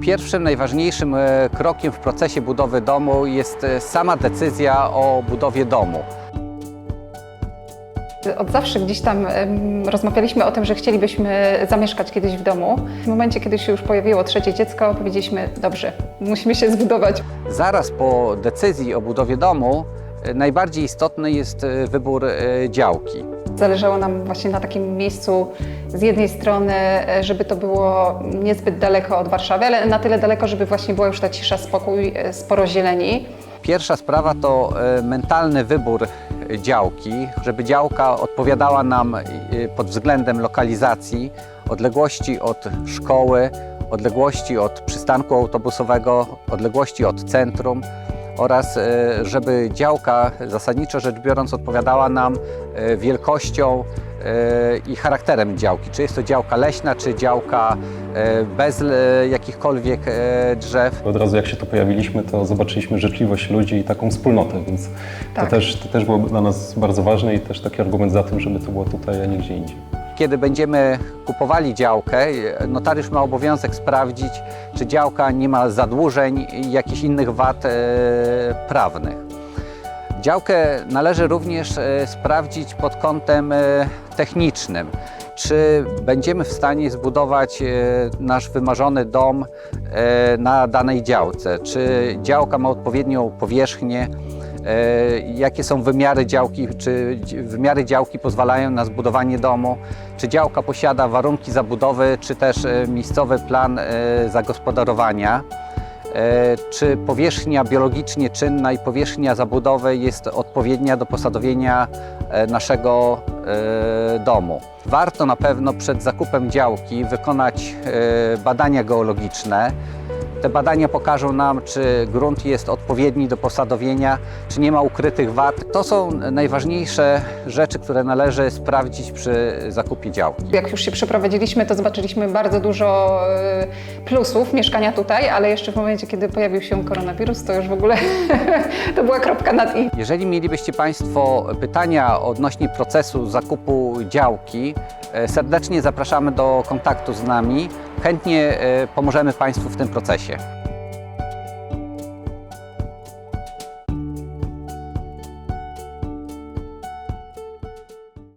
Pierwszym, najważniejszym e, krokiem w procesie budowy domu jest e, sama decyzja o budowie domu. Od zawsze gdzieś tam rozmawialiśmy o tym, że chcielibyśmy zamieszkać kiedyś w domu. W momencie, kiedy się już pojawiło trzecie dziecko, powiedzieliśmy, dobrze, musimy się zbudować. Zaraz po decyzji o budowie domu e, najbardziej istotny jest wybór działki. Zależało nam właśnie na takim miejscu z jednej strony, e, żeby to było niezbyt daleko od Warszawy, ale na tyle daleko, żeby właśnie była już ta cisza, spokój, e, sporo zieleni. Pierwsza sprawa to e, mentalny wybór działki, żeby działka odpowiadała nam pod względem lokalizacji, odległości od szkoły, odległości od przystanku autobusowego, odległości od centrum oraz e, żeby działka zasadniczo rzecz biorąc odpowiadała nam e, wielkością e, i charakterem działki. Czy jest to działka leśna, czy działka bez jakichkolwiek drzew. Od razu jak się tu pojawiliśmy, to zobaczyliśmy życzliwość ludzi i taką wspólnotę, więc Tak. to, też, to też było dla nas bardzo ważne i też taki argument za tym, żeby to było tutaj, a nie gdzie indziej. Kiedy będziemy kupowali działkę, notariusz ma obowiązek sprawdzić, czy działka nie ma zadłużeń i jakichś innych wad e, prawnych. Działkę należy również e, sprawdzić pod kątem e, technicznym. Czy będziemy w stanie zbudować nasz wymarzony dom na danej działce? Czy działka ma odpowiednią powierzchnię? E, jakie są wymiary działki, czy wymiary działki pozwalają na zbudowanie domu, czy działka posiada warunki zabudowy, czy też e, miejscowy plan e, zagospodarowania, czy powierzchnia biologicznie czynna i powierzchnia zabudowy jest odpowiednia do posadowienia naszego domu. Warto na pewno przed zakupem działki wykonać badania geologiczne, te badania pokażą nam, czy grunt jest odpowiedni do posadowienia, czy nie ma ukrytych wad. To są najważniejsze rzeczy, które należy sprawdzić przy zakupie działki. Jak już się przeprowadziliśmy, to zobaczyliśmy bardzo dużo e, plusów mieszkania tutaj, ale jeszcze w momencie, kiedy pojawił się koronawirus, to już w ogóle to była kropka nad i. Jeżeli mielibyście Państwo pytania odnośnie procesu zakupu działki, serdecznie zapraszamy do kontaktu z nami. Chętnie e, pomożemy Państwu w tym procesie.